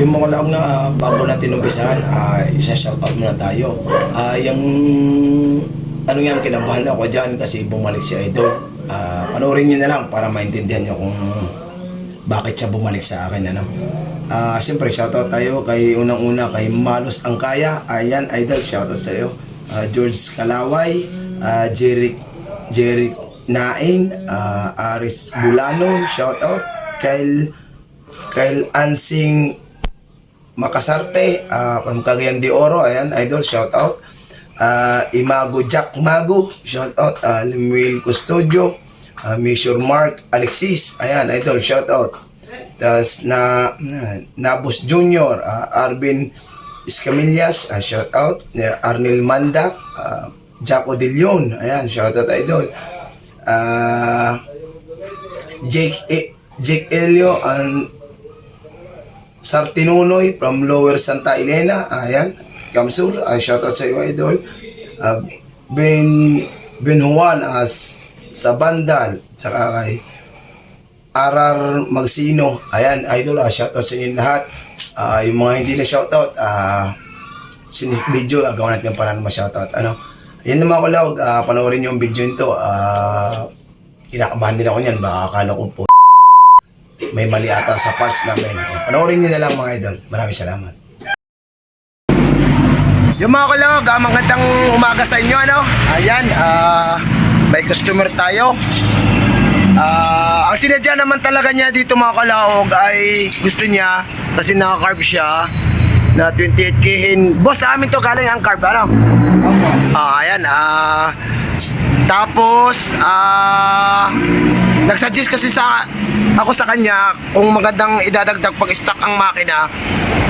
Yung mga laog na ah, bago natin umpisahan, uh, isa shoutout muna tayo. Ah, yung ano yan, kinabahan ako dyan kasi bumalik si Idol. Ah, panoorin nyo na lang para maintindihan nyo kung bakit siya bumalik sa akin. Ano? Ah, Siyempre, shoutout tayo kay unang-una kay Malos Angkaya. Ayan, Idol, shoutout sa iyo. Ah, George Kalaway, ah, Jeric, Jeric Nain, ah, Aris Bulano, shoutout. Kyle, Kyle Ansing Makasarte, uh, from Cagayan de Oro, ayan, idol, shout out. Uh, Imago Jack Mago, shout out. Uh, Lemuel Custodio, uh, Measure Mark Alexis, ayan, idol, shout out. Tapos na, na Nabos Jr., uh, Arvin Escamillas, uh, shout out. Uh, Arnel Mandak, uh, Jaco De Leon, ayan, shout out, idol. Uh, Jake, eh, Jake Elio, and Sartinunoy from Lower Santa Elena. Ayan. Kamsur. Uh, shoutout sa iyo, idol. Uh, ben, ben Juan as sa Bandal. Tsaka kay Arar Magsino. Ayan, idol. Uh, shoutout sa inyo lahat. Uh, yung mga hindi na shoutout, uh, sinik video, uh, gawa natin para na ma-shoutout. Ano? Yan naman ko lang, uh, panoorin yung video nito. Uh, kinakabahan din ako niyan. Baka akala ko po may mali ata sa parts namin. Panoorin nyo na lang mga idol. Maraming salamat. Yung mga kulog, ah, magandang umaga sa inyo, ano? Ayan, ah, may customer tayo. Ah, ang sinadya naman talaga niya dito mga kalaog ay gusto niya kasi naka-carb siya na 28k hin. Boss, sa amin to galing ang carb, ano? Ah, ayan, ah, tapos, ah, nagsuggest kasi sa ako sa kanya kung magandang idadagdag pag stock ang makina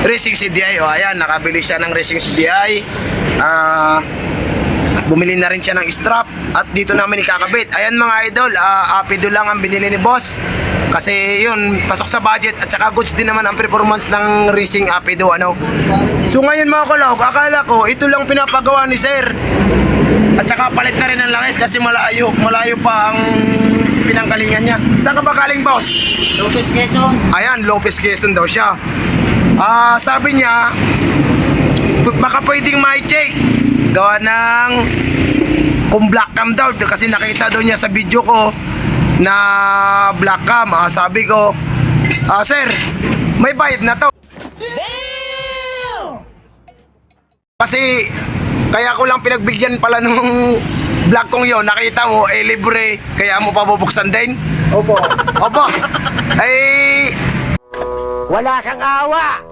racing CDI o ayan nakabili siya ng racing CDI ah bumili na rin siya ng strap at dito namin ikakabit. Ayan mga idol ah apido lang ang binili ni boss. Kasi yun pasok sa budget at saka goods din naman ang performance ng racing apido ano. So ngayon mga kulog akala ko ito lang pinapagawa ni sir. At saka palit na rin ang langis kasi malayo, malayo pa ang pinanggalingan niya. Saan ka ba galing, boss? Lopez Quezon. Ayan, Lopez Quezon daw siya. Ah, sabi niya, baka pwedeng may check. Gawa ng kung black cam daw kasi nakita daw niya sa video ko na black cam. Ah, sabi ko, ah, sir, may bayad na to. Kasi kaya ko lang pinagbigyan pala nung vlog kong yon nakita mo eh libre kaya mo pa bubuksan din Opo. opo ay Wala kang awa.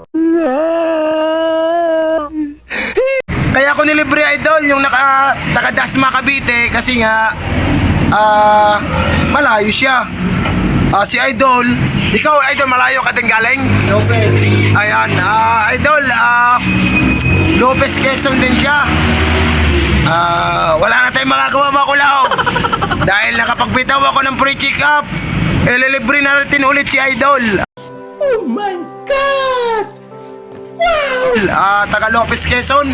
kaya ko nilibre idol yung naka taga Dasma Cavite kasi nga ah malayo siya Ah, si idol ikaw idol malayo ka din galing Lopez. ayan ah idol ah Lopez Quezon din siya Ah, wala na tayong magagawa mga kulaog. Dahil nakapagbitaw ako ng free check up, ililibre na natin ulit si Idol. Oh my God! Ah, taga Lopez Quezon.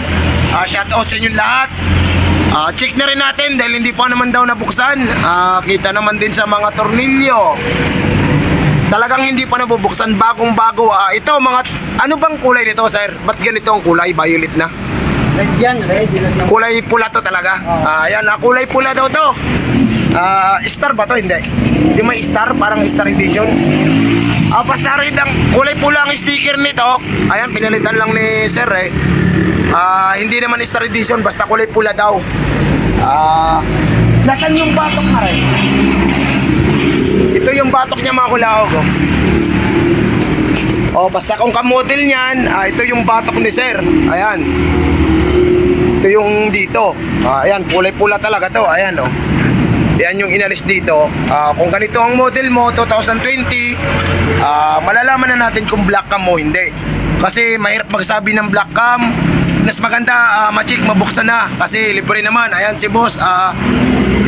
Ah, shout out sa inyo lahat. Ah, check na rin natin dahil hindi pa naman daw nabuksan. Ah, kita naman din sa mga tornilyo. Talagang hindi pa nabubuksan, bagong-bago. Ah, ito mga ano bang kulay nito, sir? Ba't ganito ang kulay? Violet na. Na lang. Kulay pula to talaga. Ah, ayan, ah, kulay pula daw to. Ah, star ba to? Hindi. Yung may star, parang star edition. Ah, basta rin ang kulay pula ang sticker nito. Ayan, pinalitan lang ni Sir eh. Ah, hindi naman star edition, basta kulay pula daw. Ah, nasan yung batok na rin? Ito yung batok niya mga kulaog. Oh. Oh, basta kung kamodel niyan, ah, ito yung batok ni Sir. Ayan. Ito yung dito. Ah, ayan, kulay pula talaga to. Ayan, oh. Yan yung inalis dito. Ah, kung ganito ang model mo, 2020, ah, malalaman na natin kung black cam mo hindi. Kasi mahirap magsabi ng black cam. Mas maganda, ah, ma-check, mabuksan na. Kasi libre naman. Ayan si boss, ah,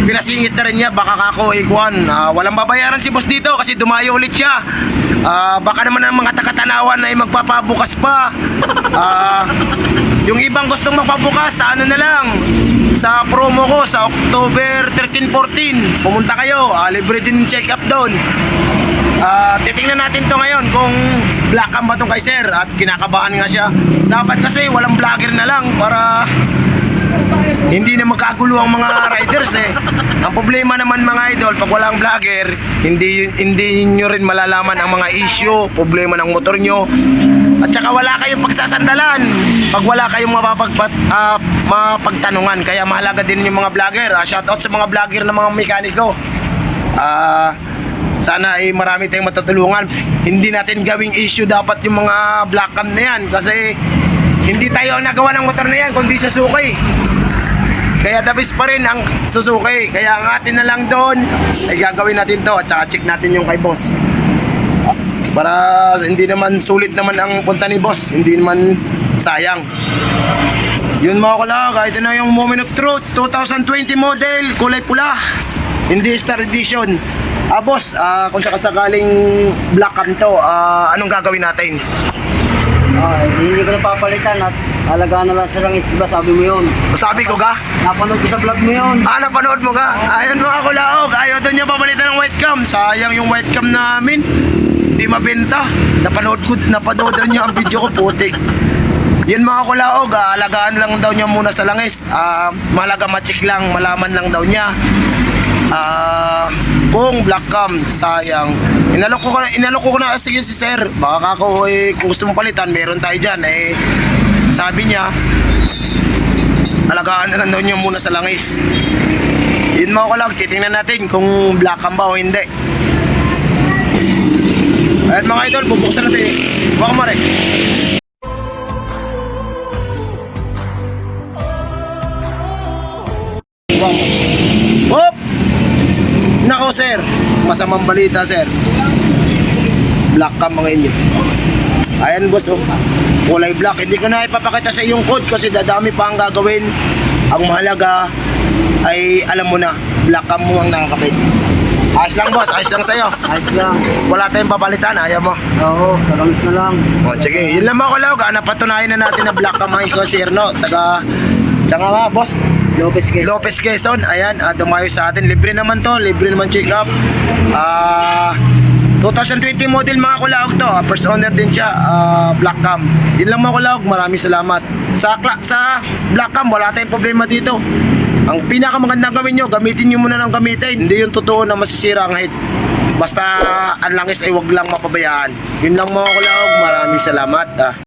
pinasingit na rin niya. Baka kako iguan. Ah, walang babayaran si boss dito kasi dumayo ulit siya. Ah, baka naman ang mga takatanawan ay magpapabukas pa. Ah, yung ibang gustong magpabukas, sa ano na lang, sa promo ko sa October 13-14. Pumunta kayo, ah, libre din check up doon. Ah, titingnan natin to ngayon kung black ba tong kay sir at kinakabahan nga siya. Dapat kasi walang vlogger na lang para hindi na magkagulo ang mga riders eh. Ang problema naman mga idol, pag walang vlogger, hindi hindi nyo rin malalaman ang mga issue, problema ng motor nyo. At saka wala kayong pagsasandalan pag wala kayong mapapagpat, ah, mapagtanungan. Kaya mahalaga din yung mga vlogger. Ah, shoutout sa mga vlogger ng mga mekaniko. Ah, sana ay marami tayong matutulungan. Hindi natin gawing issue dapat yung mga black cam na yan kasi hindi tayo nagawa ng motor na yan kundi Suzuki. Kaya dabis pa rin ang Suzuki. Kaya ang atin na lang doon ay gagawin natin to at saka check natin yung kay boss. Para hindi naman sulit naman ang punta ni boss. Hindi naman sayang. Yun mga kalaga, ito na yung Moment of Truth 2020 model, kulay pula. Hindi star edition. Ah boss, ah, kung sakasakaling black cam to, ah, anong gagawin natin? Ah, hindi ko na papalitan at alagaan na lang sa langis. Diba sabi mo yun? Sabi ko ga? Napanood ko sa vlog mo yun. Ah, napanood mo ka? Ayun mga kulaog, ayaw doon niya papalitan ng white cam. Sayang yung white cam namin. Hindi mabenta. Napanood ko, napanood niya ang video ko, putik. Yun mga kulaog, ah, alagaan lang daw niya muna sa langis. Ah, mahalaga ma-check lang, malaman lang daw niya. Ah, kung black cam, sayang. Inalok ko, na- inalok ko na sige si sir. Baka ako eh, kung gusto mong palitan, meron tayo dyan. Eh, sabi niya, alagaan na lang daw muna sa langis. Yun mga kalag, titingnan natin kung black cam ba o hindi. Ayan mga idol, bubuksan natin. Baka mare. Hop! Nako sir, masamang balita sir. Black cam mga inyo. Ayan boss oh. Kulay black. Hindi ko na ipapakita sa iyong code kasi dadami pa ang gagawin. Ang mahalaga ay alam mo na, black cam mo ang nakakapit. Ayos lang boss, ayos lang sa'yo. Ayos lang. Wala tayong papalitan, ayaw mo. Oo, sa langis na lang. O, sige, yun lang mga kalaw. Napatunayan na natin na black cam ang ikaw si Erno. Taga, tsaka nga boss, Lopez Quezon. Lopez Quezon, ayan, uh, dumayo sa atin. Libre naman to, libre naman check up. Ah, 2020 model mga kulaog to. First owner din siya, ah, Black Cam. Yun lang mga kulaog, maraming salamat. Sa, sa Black Cam, wala tayong problema dito. Ang pinakamagandang gawin nyo, gamitin nyo muna ng gamitin. Hindi yung totoo na masisira ang head. Basta ang langis ay wag lang mapabayaan. Yun lang mga kulaog, maraming salamat. Ah.